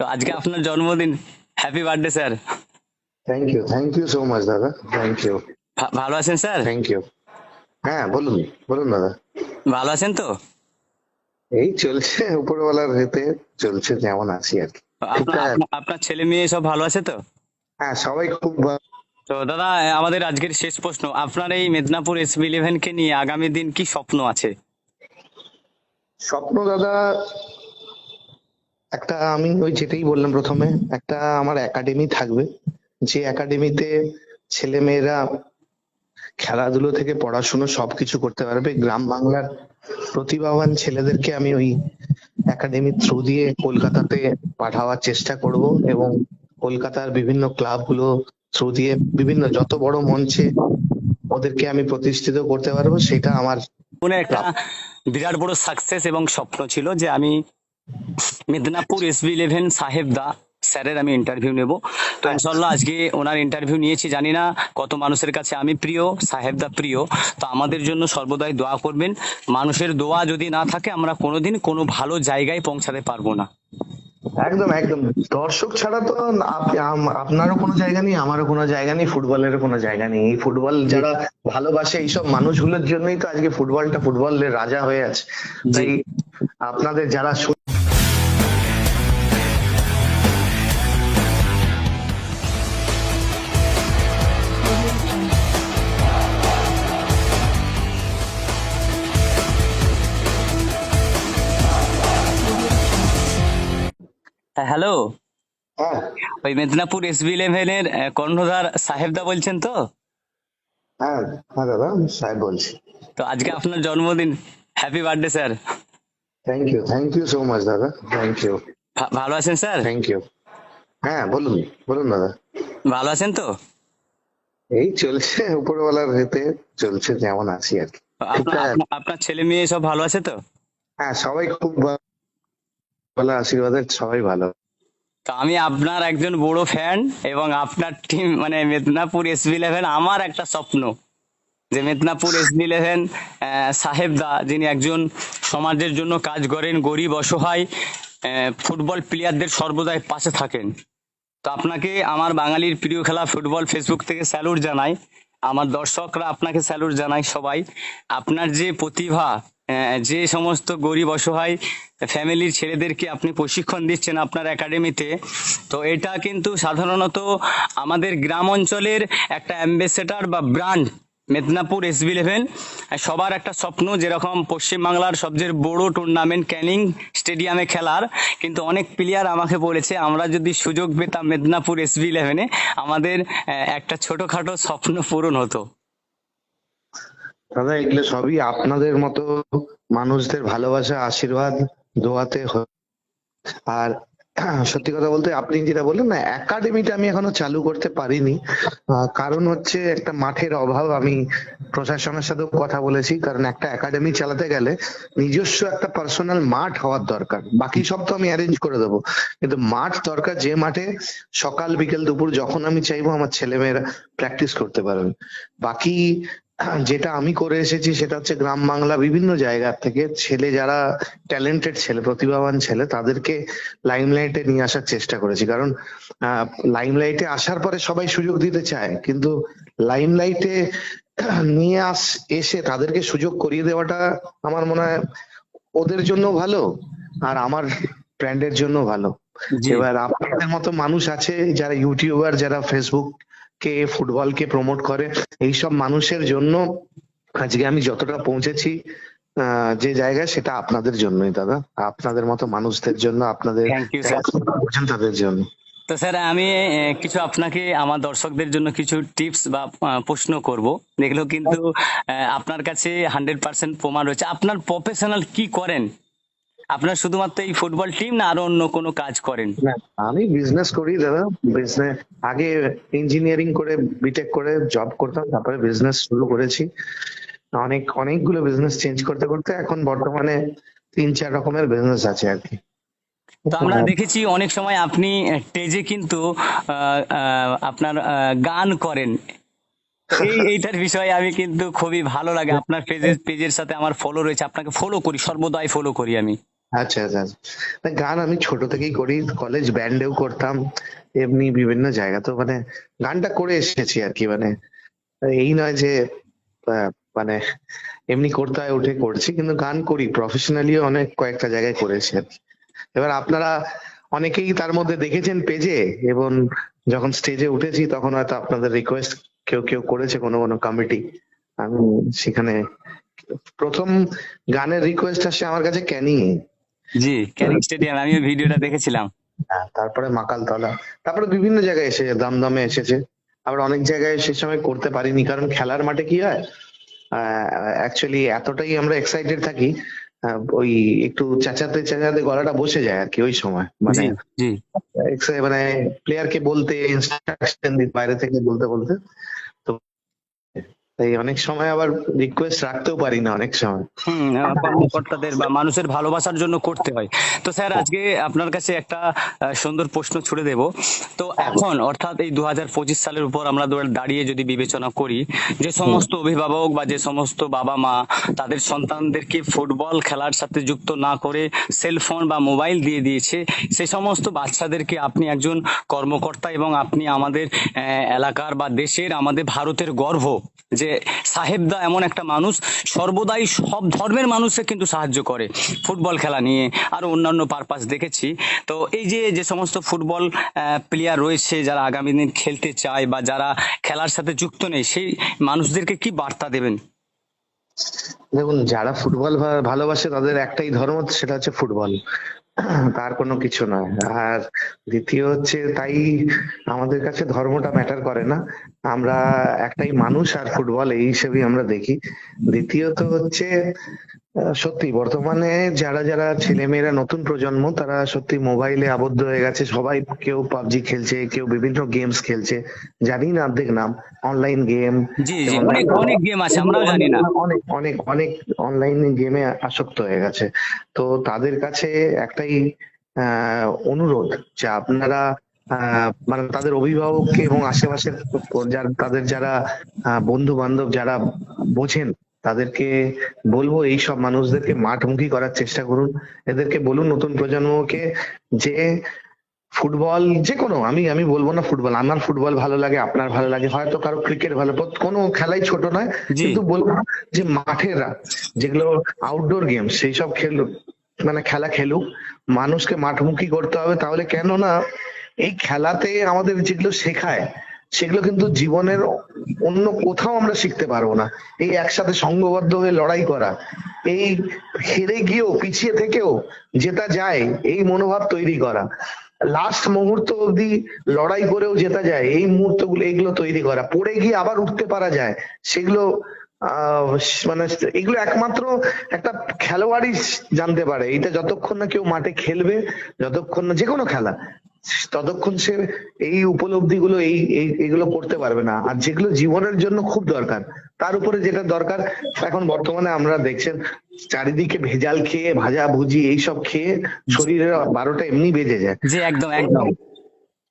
তো আজকে আপনার জন্মদিন। Happy birthday sir thank you thank you so much দাদা। থ্যাংক ইউ ভালো আছেন স্যার থ্যাংক ইউ হ্যাঁ বলুন বলুন দাদা। ভালো আছেন তো? এই চলছে উপরওয়ালার হেতে চলছে যেমন আছি আর কি। আপনার ছেলে মেয়ে সব ভালো আছে তো? হ্যাঁ সবাই খুব ভা- তো দাদা আমাদের আজকের শেষ প্রশ্ন আপনার এই মেদিনীপুর এসবি ইলেভেন কে নিয়ে আগামী দিন কি স্বপ্ন আছে? স্বপ্ন দাদা একটা আমি ওই যেটাই বললাম প্রথমে, একটা আমার একাডেমি থাকবে। যে একাডেমিতে ছেলে মেয়েরা খেলাধুলো থেকে পড়াশুনো সবকিছু করতে পারবে। গ্রাম বাংলার প্রতিভাবান ছেলেদেরকে আমি ওই একাডেমির থ্রু দিয়ে কলকাতাতে পাঠাবার চেষ্টা করব এবং কলকাতার বিভিন্ন ক্লাবগুলো থ্রু দিয়ে বিভিন্ন যত বড় মঞ্চে ওদেরকে আমি প্রতিষ্ঠিত করতে পারব, সেটা আমার একটা বিরাট বড় সাকসেস এবং স্বপ্ন ছিল যে আমি মেদিনীপুর এসবি ইলেভেন সাহেব দা স্যারের আমি ইন্টারভিউ নেব। তো ইনশাল্লাহ আজকে ওনার ইন্টারভিউ নিয়েছি জানি না কত মানুষের কাছে আমি প্রিয় সাহেব দা প্রিয়। তো আমাদের জন্য সর্বদাই দোয়া করবেন মানুষের দোয়া যদি না থাকে আমরা কোনোদিন কোনো ভালো জায়গায় পৌঁছাতে পারব না। একদম একদম। দর্শক ছাড়া তো আপনারও কোনো জায়গা নেই আমারও কোনো জায়গা নেই ফুটবলের কোনো জায়গা নেই। এই ফুটবল যারা ভালোবাসে এইসব মানুষগুলোর জন্যই তো আজকে ফুটবলটা ফুটবলের রাজা হয়ে আছে। তাই আপনাদের যারা হ্যালো? হ্যাঁ। ওই মেদিনীপুর এসবি ইলেভেনের কর্ণধার সাহেবদা বলছেন তো? হ্যাঁ হ্যাঁ দাদা সাহেব বলছি। তো আজকে আপনার জন্মদিন। Happy birthday sir thank you thank you so much দাদা থ্যাংক ইউ ভালো আছেন স্যার থ্যাংক ইউ হ্যাঁ বলুন বলুন দাদা। ভালো আছেন তো? এই চলছে উপরওয়ালার হেতে চলছে যেমন আছি আর কি। আপনার ছেলে মেয়ে সব ভালো আছে তো? হ্যাঁ সবাই খুব ভালো আশীর্বাদের সবাই ভালো। আমি আপনার একজন বড় ফ্যান এবং আপনার টিম মানে মেদিনীপুর এসবি ইলেভেন আমার একটা স্বপ্ন। যে মেদিনীপুর এসবি ইলেভেন সাহেবদা যিনি একজন সমাজের জন্য কাজ করেন, গরিব, অসহায় ফুটবল প্লেয়ারদের সর্বদাই পাশে থাকেন। তো আপনাকে আমার বাঙালির প্রিয় খেলা ফুটবল ফেসবুক থেকে স্যালুট জানাই। আমার দর্শকরা আপনাকে স্যালুট জানাই সবাই। আপনার যে প্রতিভা যে সমস্ত গরিব অসহায় ফ্যামিলির ছেলেদেরকে আপনি প্রশিক্ষণ দিচ্ছেন আপনার একাডেমিতে, তো এটা কিন্তু সাধারণত আমাদের গ্রাম অঞ্চলের একটা অ্যাম্বাসেডার বা ব্র্যান্ড মেদিনীপুর এসবি ইলেভেন সবার একটা স্বপ্ন যেরকম পশ্চিমবাংলার সবচেয়ে বড় টুর্নামেন্ট ক্যানিং স্টেডিয়ামে খেলার। কিন্তু অনেক প্লেয়ার আমাকে বলেছে, আমরা যদি সুযোগ পেতাম মেদিনীপুর এসবি ইলেভেনে আমাদের একটা ছোটোখাটো স্বপ্ন পূরণ হতো। দাদা, এগুলো সবই আপনাদের মতো মানুষদের ভালোবাসা, আশীর্বাদ দোয়াতে আর সত্যি কথা বলতে আপনি যেটা বললেন না একাডেমিটা আমি এখনও চালু করতে পারিনি। কারণ হচ্ছে একটা মাঠের অভাব, আমি প্রশাসনের সাথেও কথা বলেছি। কারণ একটা একাডেমি চালাতে গেলে নিজস্ব একটা পার্সোনাল মাঠ হওয়ার দরকার। বাকি সব তো আমি অ্যারেঞ্জ করে দেবো। কিন্তু মাঠ দরকার যে মাঠে সকাল, বিকেল, দুপুর যখন আমি চাইব, আমার ছেলেমেয়েরা প্র্যাকটিস করতে পারবে। বাকি যেটা আমি করে এসেছি সেটা হচ্ছে গ্রাম বাংলা বিভিন্ন জায়গা থেকে ছেলে যারা ট্যালেন্টেড ছেলে প্রতিভাবান ছেলে তাদেরকে লাইমলাইটে নিয়ে আসার চেষ্টা করেছি। কারণ লাইমলাইটে আসার পরে সবাই সুযোগ দিতে চায়। কিন্তু লাইমলাইটে নিয়ে আস এসে তাদেরকে সুযোগ করিয়ে দেওয়াটা আমার মনে হয় ওদের জন্য ভালো আর আমার ব্র্যান্ডের জন্য ভালো। এবার আপনাদের মতো মানুষ আছে যারা ইউটিউবার যারা ফেসবুক কে ফুটবলকে প্রমোট করে এইসব মানুষের জন্য আজকে আমি যতটা পৌঁছেছি যে জায়গায় সেটা আপনাদের জন্যই দাদা। আপনাদের মতো মানুষদের জন্য আপনাদের তাদের জন্য। তো স্যার আমি কিছু আপনাকে আমার দর্শকদের জন্য কিছু টিপস বা প্রশ্ন করব। যেগুলো কিন্তু আপনার কাছে হান্ড্রেড পার্সেন্ট প্রমাণ রয়েছে। আপনার প্রফেশনাল কি করেন? আপনার শুধুমাত্র এই ফুটবল টিম না আরও অন্য কোনো কাজ করেন? আমি বিজনেস করি দাদা বিজনেস আগে ইঞ্জিনিয়ারিং করে বিটেক করে জব করতাম তারপরে বিজনেস শুরু করেছি। অনেক অনেকগুলো বিজনেস চেঞ্জ করতে করতে এখন বর্তমানে তিন চার রকমের বিজনেস আছে আর কি। তো আমরা দেখেছি অনেক সময় আপনি স্টেজে কিন্তু আপনার গান করেন। এই এইটার বিষয়ে আমি কিন্তু খুবই ভালো লাগে। আপনার পেজের পেজের সাথে আমার ফলো রয়েছে। আপনাকে ফলো করি সর্বদাই ফলো করি আমি। আচ্ছা আচ্ছা আচ্ছা। গান আমি ছোট থেকেই করি কলেজ ব্যান্ডেও করতাম এমনি বিভিন্ন জায়গা তো মানে গানটা করে এসেছি আর কি মানে এই নয় যে আহ, মানে এমনি করতে হয় উঠে করছি কিন্তু গান করি প্রফেশনালিও অনেক কয়েকটা জায়গায় করেছি আর কি। এবার আপনারা অনেকেই তার মধ্যে দেখেছেন পেজে এবং যখন স্টেজে উঠেছি তখন হয়তো আপনাদের রিকোয়েস্ট কেউ কেউ করেছে কোনো কোনো কমিটি আমি সেখানে প্রথম গানের রিকোয়েস্ট আসে আমার কাছে ক্যানিং জি ক্যানিং স্টেডিয়াম আমিও ভিডিওটা দেখেছিলাম। হ্যাঁ, তারপরে মাকালতলা। তারপরে বিভিন্ন জায়গায় এসেছে দমদমে এসেছে। আবার অনেক জায়গায় সে সময় করতে পারিনি কারণ খেলার মাঠে কি হয় অ্যাকচুয়ালি এতটাই আমরা এক্সাইটেড থাকি ওই একটু চেঁচাতে চেঁচাতে গলাটা বসে যায় আর কি ওই সময় মানে মানে প্লেয়ারকে বলতে ইনস্ট্রাকশন দিতে বাইরে থেকে বলতে বলতে। তো এই অনেক সময় আবার রিকোয়েস্ট রাখতেও পারি না অনেক সময়। কর্মকর্তাদের বা মানুষের ভালোবাসার জন্য করতে হয়। তো স্যার আজকে আপনার কাছে একটা সুন্দর প্রশ্ন ছুড়ে দেব। তো এখন অর্থাৎ এই দু হাজার পঁচিশ সালের উপর আমরা দাঁড়িয়ে যদি বিবেচনা করি যে সমস্ত অভিভাবক বা যে সমস্ত বাবা মা তাদের সন্তানদেরকে ফুটবল খেলার সাথে যুক্ত না করে সেলফোন বা মোবাইল দিয়ে দিয়েছে সেই সমস্ত বাচ্চাদেরকে আপনি একজন কর্মকর্তা এবং আপনি আমাদের এলাকার বা দেশের আমাদের ভারতের গর্ব যে সাহেবদা এমন একটা মানুষ, সর্বদাই সব ধর্মের মানুষকে কিন্তু সাহায্য করে। ফুটবল খেলা নিয়ে আর অন্যান্য পারপাস দেখেছি। তো এই যে যে সমস্ত ফুটবল প্লেয়ার রয়েছে, যারা আগামী দিন খেলতে চায় বা যারা খেলার সাথে যুক্ত নেই, সেই মানুষদেরকে কি বার্তা দেবেন? দেখুন, যারা ফুটবল ভালোবাসে তাদের একটাই ধর্ম, সেটা হচ্ছে ফুটবল। তার কোনো কিছু নয়। আর দ্বিতীয় হচ্ছে তাই আমাদের কাছে ধর্মটা ম্যাটার করে না। আমরা একটাই মানুষ আর ফুটবল এই হিসেবেই আমরা দেখি। দ্বিতীয়ত হচ্ছে সত্যি বর্তমানে যারা যারা ছেলেমেয়েরা নতুন প্রজন্ম তারা সত্যি মোবাইলে আবদ্ধ হয়ে গেছে। সবাই কেউ পাবজি খেলছে কেউ বিভিন্ন গেমস খেলছে। জানি না অর্ধেক নাম। অনলাইন গেম জি জি অনেক অনেক গেম আছে আমরাও জানি না। অনেক অনেক অনেক অনলাইন গেমে আসক্ত হয়ে গেছে। তো তাদের কাছে একটাই আহ, অনুরোধ যে আপনারা আহ, মানে তাদের অভিভাবককে এবং আশেপাশের যারা তাদের যারা বন্ধু বান্ধব যারা বোঝেন তাদেরকে বলব এই সব মানুষদেরকে মাঠমুখী করার চেষ্টা করুন। এদেরকে বলুন নতুন প্রজন্মকে যে ফুটবল যে কোনো আমি আমি বলব না ফুটবল আমার ফুটবল ভালো লাগে আপনার ভালো লাগে হয়তো কারও ক্রিকেট ভালো কোনো খেলাই ছোট নয় কিন্তু বলব যে মাঠেরা যেগুলো আউটডোর গেম সেই সব খেলুক মানে খেলা খেলুক মানুষকে মাঠমুখী করতে হবে তাহলে কেন না এই খেলাতে আমাদের যেগুলো শেখায় সেগুলো কিন্তু জীবনের অন্য কোথাও আমরা শিখতে পারব না। এই একসাথে সংঘবদ্ধ হয়ে লড়াই করা, এই হেরে গিয়েও, পিছিয়ে থেকেও জেতা যায়, এই মনোভাব তৈরি করা। লাস্ট মুহূর্ত অবধি লড়াই করেও জেতা যায়, এই মুহূর্তগুলো, এগুলো তৈরি করা। পড়ে গিয়ে আবার উঠতে পারা যায়, সেগুলো মানে এগুলো একমাত্র একটা খেলোয়াড়ই জানতে পারে। এটা যতক্ষণ না কেউ মাঠে খেলবে, যতক্ষণ না যে কোনো খেলা। ততক্ষণ সে এই উপলব্ধিগুলো এই এই এগুলো করতে পারবে না। আর যেগুলো জীবনের জন্য খুব দরকার তার উপরে যেটা দরকার এখন বর্তমানে আমরা দেখছেন চারিদিকে ভেজাল খেয়ে ভাজা ভুজি এইসব খেয়ে শরীরের বারোটা এমনি বেজে যায়। জি একদম একদম।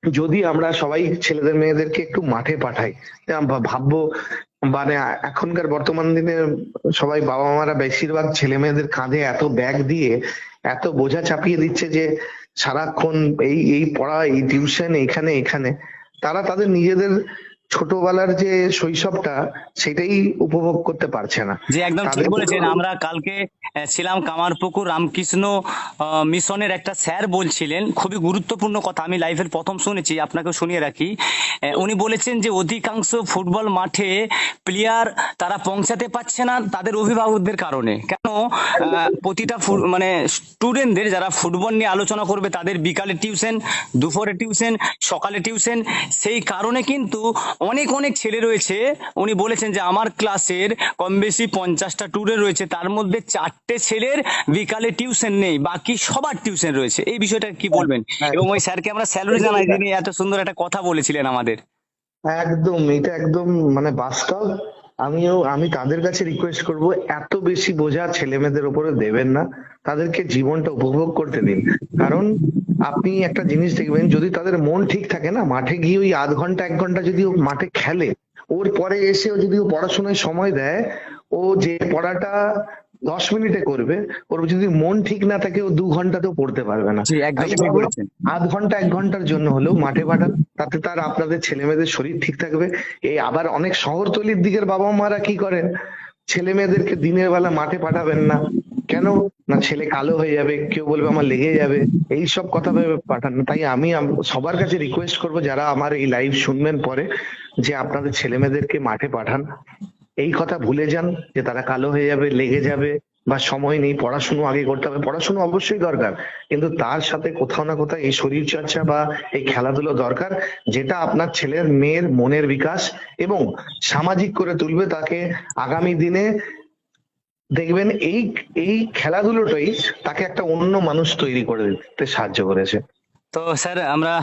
যদি আমরা সবাই ছেলেদের মেয়েদেরকে একটু মাঠে পাঠাই ভাববো মানে এখনকার বর্তমান দিনে সবাই বাবা মারা বেশিরভাগ ছেলে মেয়েদের কাঁধে এত ব্যাগ দিয়ে এত বোঝা চাপিয়ে দিচ্ছে যে সারাক্ষণ এই এই পড়া এই টিউশন এখানে এখানে। তারা তাদের নিজেদের ছোটবেলার যে শৈশবটা সেটাই উপভোগ করতে পারছে না। যে একদম ঠিক বলেছেন। আমরা কালকে ছিলাম কামারপুকুর রামকৃষ্ণ মিশনের একটা স্যার বলছিলেন। খুবই গুরুত্বপূর্ণ কথা আমি লাইভের প্রথম শুনেছি আপনাকে শুনিয়ে রাখি। উনি বলেছেন যে অধিকাংশ ফুটবল মাঠে প্লেয়ার তারা পৌঁছাতে পারছে না তাদের অভিভাবকদের কারণে। কেন? আহ, প্রতিটা মানে স্টুডেন্টদের যারা ফুটবল নিয়ে আলোচনা করবে তাদের বিকালে টিউশন দুপুরে টিউশন সকালে টিউশন সেই কারণে কিন্তু অনেক অনেক ছেলে রয়েছে। উনি বলেছেন যে আমার ক্লাসের কম বেশি পঞ্চাশটা ট্যুরে রয়েছে। তার মধ্যে চারটে ছেলের বিকালে টিউশন নেই বাকি সবার টিউশন রয়েছে। এই বিষয়টা কি বলবেন? এবং ওই স্যারকে আমরা স্যালুট জানাই তিনি এত সুন্দর একটা কথা বলেছিলেন আমাদের। একদম এটা একদম মানে বাস্তব। আমিও আমি তাদের কাছে রিকোয়েস্ট করব? এত বেশি বোঝা ছেলে মেয়েদের উপরে দেবেন না। তাদেরকে জীবনটা উপভোগ করতে দিন। কারণ আপনি একটা জিনিস দেখবেন যদি তাদের মন ঠিক থাকে না মাঠে গিয়ে ওই আধ ঘণ্টা এক ঘণ্টা যদি ও মাঠে খেলে ওর পরে এসেও যদি ও পড়াশোনায় সময় দেয় ও যে পড়াটা দশ মিনিটে করবে ওর যদি মন ঠিক না থাকে ও দু ঘন্টাতেও পড়তে পারবে না। আধ ঘণ্টা এক ঘণ্টার জন্য হলেও মাঠে পাঠান। তাতে তার আপনাদের ছেলে মেয়েদের শরীর ঠিক থাকবে। এই আবার অনেক শহরতলির দিকের বাবা মারা কি করেন? ছেলে মেয়েদেরকে দিনের বেলা মাঠে পাঠাবেন না। কেন? না, ছেলে কালো হয়ে যাবে, কেউ বলবে আমার লেগে যাবে। এই সব কথা ভেবে পাঠান। তাই আমি সবার কাছে রিকোয়েস্ট করব যারা আমার এই লাইভ শুনবেন পরে, যে আপনাদের ছেলে মেয়েদেরকে মাঠে পাঠান। এই কথা ভুলে যান যে তারা কালো হয়ে যাবে, লেগে যাবে। বা সময় নেই, পড়াশুনো আগে করতে হবে, পড়াশুনো অবশ্যই দরকার। কিন্তু তার সাথে কোথাও না কোথাও এই শরীর চর্চা বা এই খেলাধুলো দরকার, যেটা আপনার ছেলের মেয়ের মনের বিকাশ এবং সামাজিক করে তুলবে তাকে আগামী দিনে দেখবেন এই এই খেলাধুলোটাই তাকে একটা অন্য মানুষ তৈরি করে দিতে সাহায্য করেছে। তো স্যার আমরা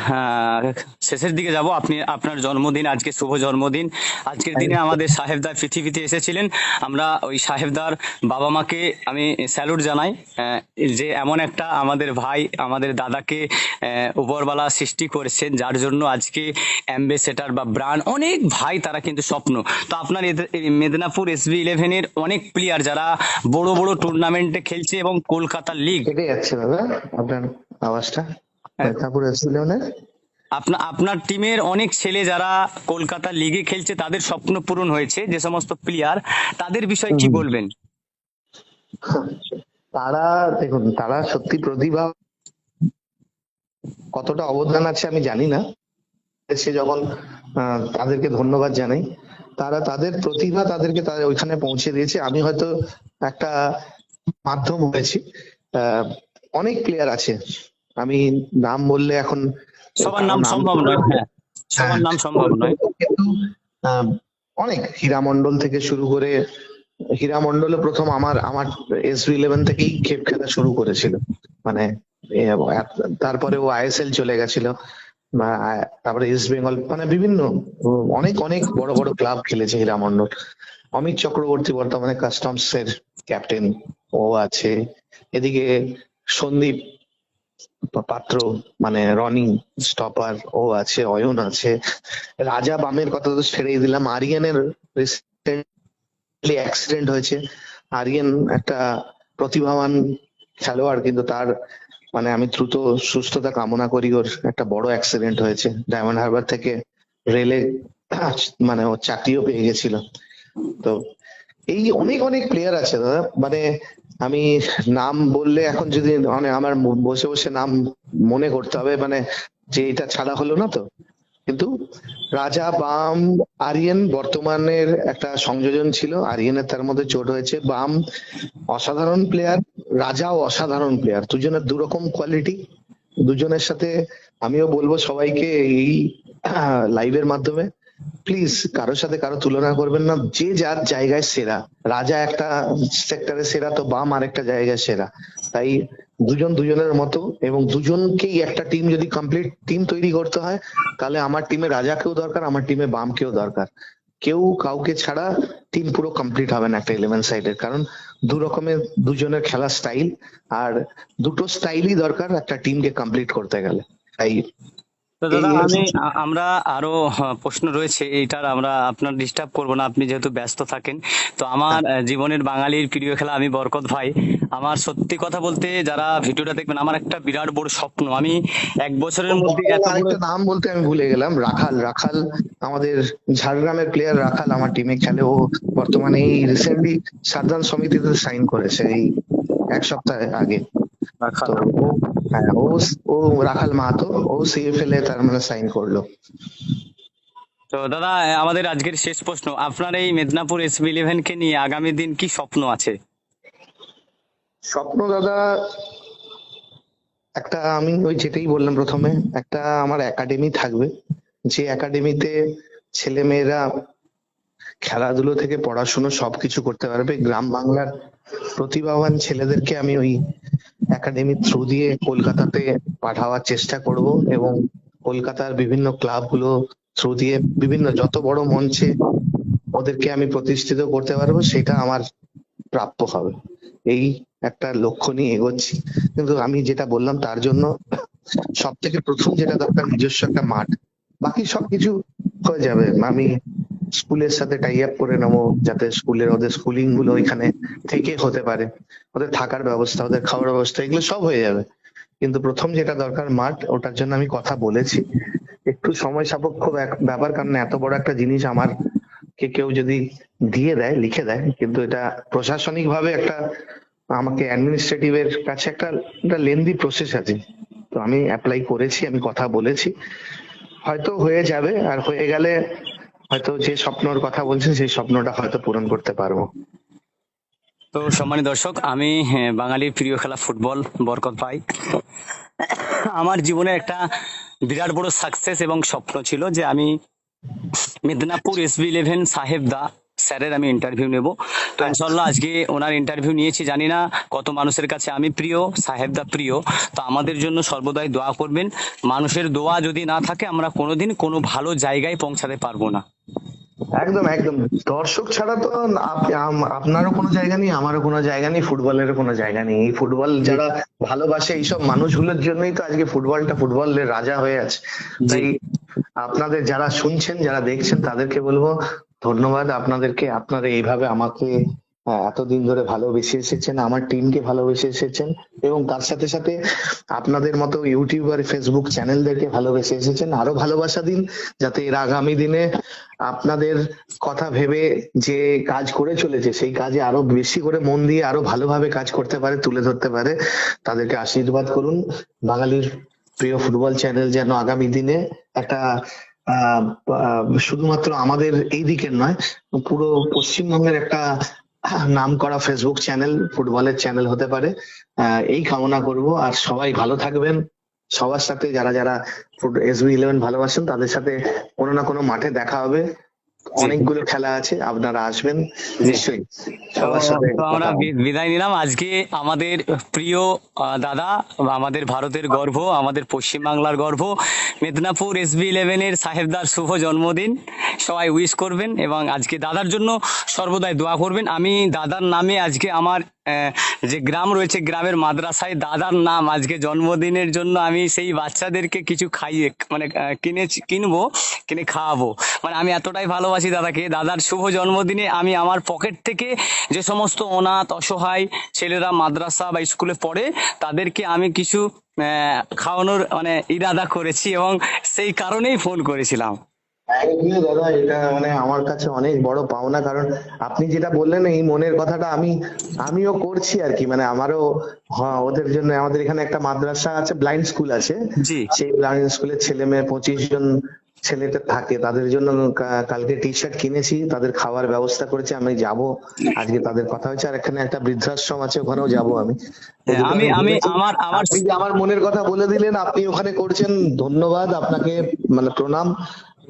শেষের দিকে যাব। আপনি আপনার জন্মদিন আজকে শুভ জন্মদিন। আজকের দিনে আমাদের সাহেবদার পৃথিবীতে এসেছিলেন। আমরা ওই সাহেবদার বাবা মাকে আমি স্যালুট জানাই যে এমন একটা আমাদের ভাই আমাদের দাদাকে উপরবালা সৃষ্টি করেছেন যার জন্য আজকে অ্যাম্বাসেডার বা ব্রান্ড অনেক ভাই তারা কিন্তু স্বপ্ন। তো আপনার মেদিনীপুর এসবি ইলেভেনের অনেক প্লেয়ার যারা বড় বড় টুর্নামেন্টে খেলছে এবং কলকাতা লিগ কেটে যাচ্ছে দাদা আপনার আওয়াজটা? আপনার আপনার টিমের অনেক ছেলে যারা কলকাতা লিগে খেলছে তাদের স্বপ্ন পূরণ হয়েছে যে সমস্ত প্লেয়ার তাদের বিষয়ে কি বলবেন? তারা দেখুন তারা সত্যি প্রতিভা কতটা অবদান আছে আমি জানি না। সে যখন তাদেরকে ধন্যবাদ জানাই তারা তাদের প্রতিভা তাদেরকে তাদের ওইখানে পৌঁছে দিয়েছে। আমি হয়তো একটা মাধ্যম হয়েছি। আহ, অনেক প্লেয়ার আছে আমি নাম বললে এখন সবার নাম সম্ভব নয় হ্যাঁ। সবার নাম সম্ভব নয়। অনেক হীরা মন্ডল থেকে শুরু করে হীরা মন্ডলে প্রথম আমার আমার এসবি ইলেভেন থেকেই খেপ খেলা শুরু করেছিল। মানে তারপরে ও আইএসএল চলে গেছিল তারপরে ইস্ট বেঙ্গল মানে বিভিন্ন অনেক অনেক বড় বড় ক্লাব খেলেছে হীরা মন্ডল অমিত চক্রবর্তী বর্তমানে কাস্টমস এর ক্যাপ্টেন ও আছে। এদিকে সন্দীপ পাত্র মানে রনি স্টপার ও আছে, অয়ন আছে। রাজা বামের কথা তো ছেড়েই দিলাম। আরিয়ানের রিসেন্টলি অ্যাক্সিডেন্ট হয়েছে। আরিয়ান একটা প্রতিভাবান খেলোয়াড়, কিন্তু তার মানে আমি দ্রুত সুস্থতা কামনা করি, ওর একটা বড় অ্যাক্সিডেন্ট হয়েছে। ডায়মন্ড হারবার থেকে রেলে মানে ও চাকরিও পেয়ে গেছিল। তো এই অনেক অনেক প্লেয়ার আছে, দাদা। মানে আমি নাম বললে এখন যদি মানে আমার বসে বসে নাম মনে করতে হবে মানে যে এটা ছাড়া হলো না তো। কিন্তু রাজা বাম আরিয়ান বর্তমানের একটা সংযোজন ছিল। আরিয়ানের তার মধ্যে চোট হয়েছে। বাম অসাধারণ প্লেয়ার রাজাও অসাধারণ প্লেয়ার দুজনের দুরকম কোয়ালিটি দুজনের সাথে আমিও বলব সবাইকে এই লাইভের মাধ্যমে। প্লিজ কারোর সাথে কারও তুলনা করবেন না। যে যার জায়গায় সেরা। রাজা একটা সেক্টরে সেরা, তো বাম আরেকটা জায়গায় সেরা। তাই দুজন দুজনের মতো এবং দুজনকেই একটা টিম যদি কমপ্লিট টিম তৈরি করতে হয়, তাহলে আমার টিমে রাজাকেও দরকার, আমার টিমে বামকেও দরকার। কেউ কাউকে ছাড়া টিম পুরো কমপ্লিট হবে না একটা ইলেভেন সাইডের কারণ দু রকমের দুজনের খেলার স্টাইল আর দুটো স্টাইলই দরকার একটা টিমকে কমপ্লিট করতে গেলে। তাই তো দাদা আমি আমরা আরও প্রশ্ন রয়েছে এইটার আমরা আপনার ডিস্টার্ব করব না আপনি যেহেতু ব্যস্ত থাকেন। তো আমার জীবনের বাঙালির প্রিয় খেলা আমি বরকত ভাই। আমার সত্যি কথা বলতে যারা ভিডিওটা দেখবেন আমার একটা বিরাট বড় স্বপ্ন। আমি এক বছরের মধ্যে নাম বলতে আমি ভুলে গেলাম রাখাল। রাখাল আমাদের ঝাড়গ্রামের প্লেয়ার রাখাল আমার টিমে খেলে। ও বর্তমানে এই রিসেন্টলি সাধারণ সমিতিতে সাইন করেছে এই এক সপ্তাহ আগে। ও হ্যাঁ ও ও রাখাল মাহাতো ও সিএফএল এ তার মানে সাইন করল। তো দাদা আমাদের আজকের শেষ প্রশ্ন আপনার এই মেদিনীপুর এসবি ইলেভেন কে নিয়ে আগামী দিন কি স্বপ্ন আছে? স্বপ্ন দাদা একটা আমি ওই যেটাই বললাম প্রথমে একটা আমার একাডেমি থাকবে। যে একাডেমিতে ছেলে মেয়েরা খেলাধুলো থেকে পড়াশুনো সবকিছু করতে পারবে। গ্রাম বাংলার প্রতিভাবান ছেলেদেরকে আমি ওই একাডেমির থ্রু দিয়ে কলকাতাতে পাঠাবার চেষ্টা করব এবং কলকাতার বিভিন্ন ক্লাবগুলো থ্রু দিয়ে বিভিন্ন যত বড় মঞ্চে ওদেরকে আমি প্রতিষ্ঠিত করতে পারব, সেটা আমার প্রাপ্য হবে। এই একটা লক্ষ্য নিয়ে এগোচ্ছি। কিন্তু আমি যেটা বললাম তার জন্য সব থেকে প্রথম যেটা দরকার, নিজস্ব একটা মাঠ। বাকি সবকিছু হয়ে যাবে। আমি স্কুলের সাথে টাই আপ করে নেব যাতে স্কুলের ওদের স্কুলিংগুলো এখানে থেকে হতে পারে। ওদের থাকার ব্যবস্থা, ওদের খাওয়ার ব্যবস্থা, এগুলো সব হয়ে যাবে। কিন্তু প্রথম যেটা দরকার মাঠ, ওটার জন্য আমি কথা বলেছি। একটু সময় সাপেক্ষ ব্যাপার, কারণ এত বড় একটা জিনিস আমার কে কেউ যদি দিয়ে দেয়, লিখে দেয়, কিন্তু এটা প্রশাসনিক ভাবে একটা আমাকে অ্যাডমিনিস্ট্রেটিভ এর কাছে একটা একটা লেন্দি প্রসেস আছে। তো আমি অ্যাপ্লাই করেছি, আমি কথা বলেছি। হয়তো হয়ে যাবে, আর হয়ে গেলে হয়তো যে স্বপ্নর কথা বলছে, সেই স্বপ্নটা হয়তো পূরণ করতে পারব। তো সম্মানিত দর্শক, আমি বাঙালির প্রিয় খেলা ফুটবল বরকত ভাই। আমার জীবনে একটা বিরাট বড় সাকসেস এবং স্বপ্ন ছিল যে আমি মেদিনীপুর এসবি ইলেভেন সাহেব দা স্যারের আমি ইন্টারভিউ নেব। তো ইনশাল্লাহ আজকে ওনার ইন্টারভিউ নিয়েছি জানি না কত মানুষের কাছে আমি প্রিয় সাহেব দা প্রিয়। তো আমাদের জন্য সর্বদাই দোয়া করবেন মানুষের দোয়া যদি না থাকে আমরা কোনোদিন কোনো ভালো জায়গায় পৌঁছাতে পারব না। একদম একদম। দর্শক ছাড়া তো আপনারও কোনো জায়গা নেই আমারও কোনো জায়গা নেই ফুটবলের কোনো জায়গা নেই। এই ফুটবল যারা ভালোবাসে এইসব মানুষগুলোর জন্যই তো আজকে ফুটবলটা ফুটবলের রাজা হয়ে আছে। তাই আপনাদের যারা শুনছেন যারা দেখছেন তাদেরকে বলব ধন্যবাদ। আপনাদেরকে, আপনারা এইভাবে আমাকে এতদিন ধরে ভালোবেসে এসেছেন, আমার টিমকে ভালোবেসে এসেছেন এবং তার সাথে সাথে আপনাদের মতো ইউটিউবার, ফেসবুক চ্যানেলদেরকে ভালোবেসে এসেছেন। আরও ভালোবাসা দিন, যাতে এর আগামী দিনে আপনাদের কথা ভেবে যে কাজ করে চলেছে, সেই কাজে আরও বেশি করে মন দিয়ে আরও ভালোভাবে কাজ করতে পারে, তুলে ধরতে পারে। তাদেরকে আশীর্বাদ করুন। বাঙালির প্রিয় ফুটবল চ্যানেল যেন আগামী দিনে একটা শুধুমাত্র আমাদের এই দিকের নয়, পুরো পশ্চিমবঙ্গের একটা নাম করা ফেসবুক চ্যানেল ফুটবলের চ্যানেল হতে পারে। এই কামনা করব। আর সবাই ভালো থাকবেন। সবার সাথে যারা যারা এস বি ইলেভেন ভালোবাসেন, তাদের সাথে কোনো না কোনো মাঠে দেখা হবে। অনেকগুলো খেলা আছে আপনারা আসবেন নিশ্চয়ই আমরা বি- বিদায় নিলাম। আজকে আমাদের প্রিয় দাদা আমাদের ভারতের গর্ব আমাদের পশ্চিমবাংলার গর্ব। মেদিনীপুর এসবি ইলেভেনের সাহেবদার শুভ জন্মদিন। সবাই উইশ করবেন এবং আজকে দাদার জন্য সর্বদাই দোয়া করবেন। আমি দাদার নামে আজকে আমার যে গ্রাম রয়েছে গ্রামের মাদ্রাসায় দাদার নাম আজকে জন্মদিনের জন্য আমি সেই বাচ্চাদেরকে কিছু খাইয়ে মানে কিনে কিনবো কিনে খাওয়াবো। মানে আমি এতটাই ভালোবাসি দাদাকে। দাদার শুভ জন্মদিনে আমি আমার পকেট থেকে যে সমস্ত অনাথ অসহায় ছেলেরা মাদ্রাসা বা স্কুলে পড়ে তাদেরকে আমি কিছু খাওয়ানোর মানে ইরাদা করেছি এবং সেই কারণেই ফোন করেছিলাম। দাদা এটা মানে আমার কাছে অনেক বড় পাওনা কারণ আপনি যেটা বললেন এই মনের কথাটা আমি আমিও করছি আর কি। মানে আমারও হ্যাঁ ওদের জন্য আমাদের এখানে একটা মাদ্রাসা আছে ব্লাইন্ড স্কুল আছে। জি। সেই ব্লাইন্ড স্কুলের ছেলে মেয়ে পঁচিশ জন ছেলেটা থাকে তাদের জন্য কালকে টি শার্ট কিনেছি তাদের খাওয়ার ব্যবস্থা করেছি আমি যাব। আজকে তাদের কথা হয়েছে আর এখানে একটা বৃদ্ধাশ্রম আছে ওখানেও যাব আমি। হ্যাঁ, আমি আমি আমার আমার আমার মনের কথা বলে দিলেন আপনি ওখানে করছেন ধন্যবাদ আপনাকে মানে প্রণাম।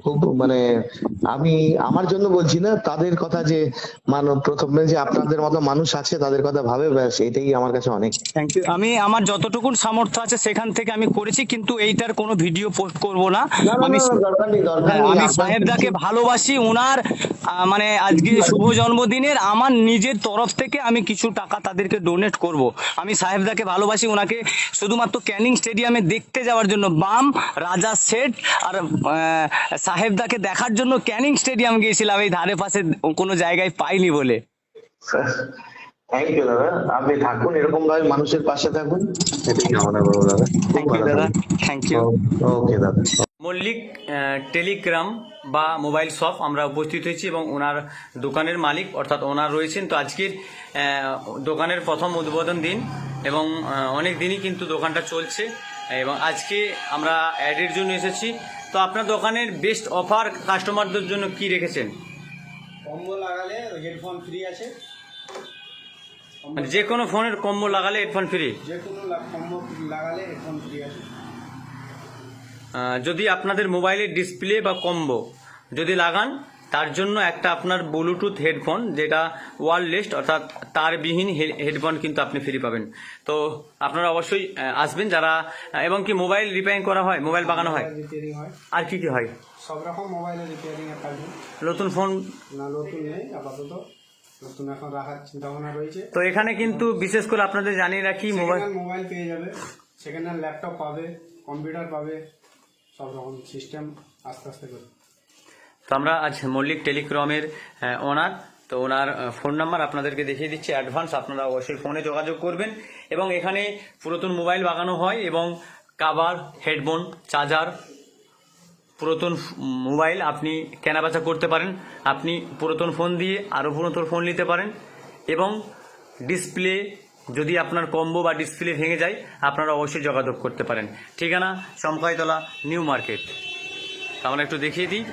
খুব মানে আমি আমার জন্য বলছি না তাদের কথা যে মানব প্রথমে যে আপনাদের মতো মানুষ আছে তাদের কথা ভাবে ব্যাস এটাই আমার কাছে অনেক। থ্যাংক ইউ আমি আমার যতটুকুন সামর্থ্য আছে সেখান থেকে আমি করেছি কিন্তু এইটার কোনো ভিডিও পোস্ট করব না। আমি হ্যাঁ, আমি সাহেবদাকে ভালোবাসি ওনার মানে আজকে শুভ জন্মদিনের আমার নিজের তরফ থেকে আমি কিছু টাকা তাদেরকে ডোনেট করব। আমি সাহেবদাকে ভালোবাসি ওনাকে শুধুমাত্র ক্যানিং স্টেডিয়ামে দেখতে যাওয়ার জন্য বাম রাজা সেট আর সাহেবদাকে দেখার জন্য ক্যানিং স্টেডিয়াম গিয়েছিলাম এই ধারে পাশে কোনো জায়গায় পাইনি বলে। থ্যাংক ইউ দাদা। আপনি থাকুন এরকম ভাবে মানুষের পাশে থাকুন। এটাই কামনা করব দাদা। থ্যাংক ইউ দাদা। থ্যাংক ইউ ওকে দাদা। মল্লিক টেলিগ্রাম বা মোবাইল শপ আমরা উপস্থিত হয়েছি এবং ওনার দোকানের মালিক অর্থাৎ ওনার রয়েছেন। তো আজকের দোকানের প্রথম উদ্বোধন দিন এবং অনেক দিনই কিন্তু দোকানটা চলছে। এবং আজকে আমরা অ্যাডের জন্য এসেছি। তো আপনার দোকানের বেস্ট অফার কাস্টমারদের জন্য কি রেখেছেন? কম্বো লাগালে হেডফোন ফ্রি আছে। মানে যে কোনো ফোনের কম্বো লাগালে হেডফোন ফ্রি যে কোনো কম্বো লাগালে হেডফোন ফ্রি আছে। যদি আপনাদের মোবাইলের ডিসপ্লে বা কম্বো যদি লাগান তার জন্য একটা আপনার ব্লুটুথ হেডফোন যেটা ওয়ারলেস অর্থাৎ তারবিহীন হেডফোন কিন্তু আপনি ফ্রি পাবেন। তো আপনারা অবশ্যই আসবেন যারা এবং কি মোবাইল রিপেয়ারিং করা হয়? মোবাইল বাগানো হয়? আর কি কি হয়? সব রকম মোবাইলের রিপেয়ারিং এর কাজ নতুন ফোন না নতুন নেই আপাতত। নতুন এখন রাখার চিন্তা ভাবনা রয়েছে। তো এখানে কিন্তু বিশেষ করে আপনাদের জানিয়ে রাখি মোবাইল মোবাইল পেয়ে যাবে। হ্যান্ড ল্যাপটপ পাবে কম্পিউটার পাবে সব রকম সিস্টেম আস্তে আস্তে করে। তো আমরা আজ মল্লিক টেলিকমের ওনার, তো ওনার ফোন নাম্বার আপনাদেরকে দেখিয়ে দিচ্ছি অ্যাডভান্স, আপনারা অবশ্যই ফোনে যোগাযোগ করবেন। এবং এখানে পুরাতন মোবাইল বাগানো হয় এবং কাভার, হেডফোন, চার্জার, পুরাতন মোবাইল আপনি কেনাবেচা করতে পারেন। আপনি পুরাতন ফোন দিয়ে আরও পুরাতন ফোন নিতে পারেন। এবং ডিসপ্লে যদি আপনার কম্বো বা ডিসপ্লে ভেঙে যায়, আপনারা অবশ্যই যোগাযোগ করতে পারেন। ঠিকানা, চমকাইতলা, নিউ মার্কেট। আমরা একটু দেখিয়ে দিই।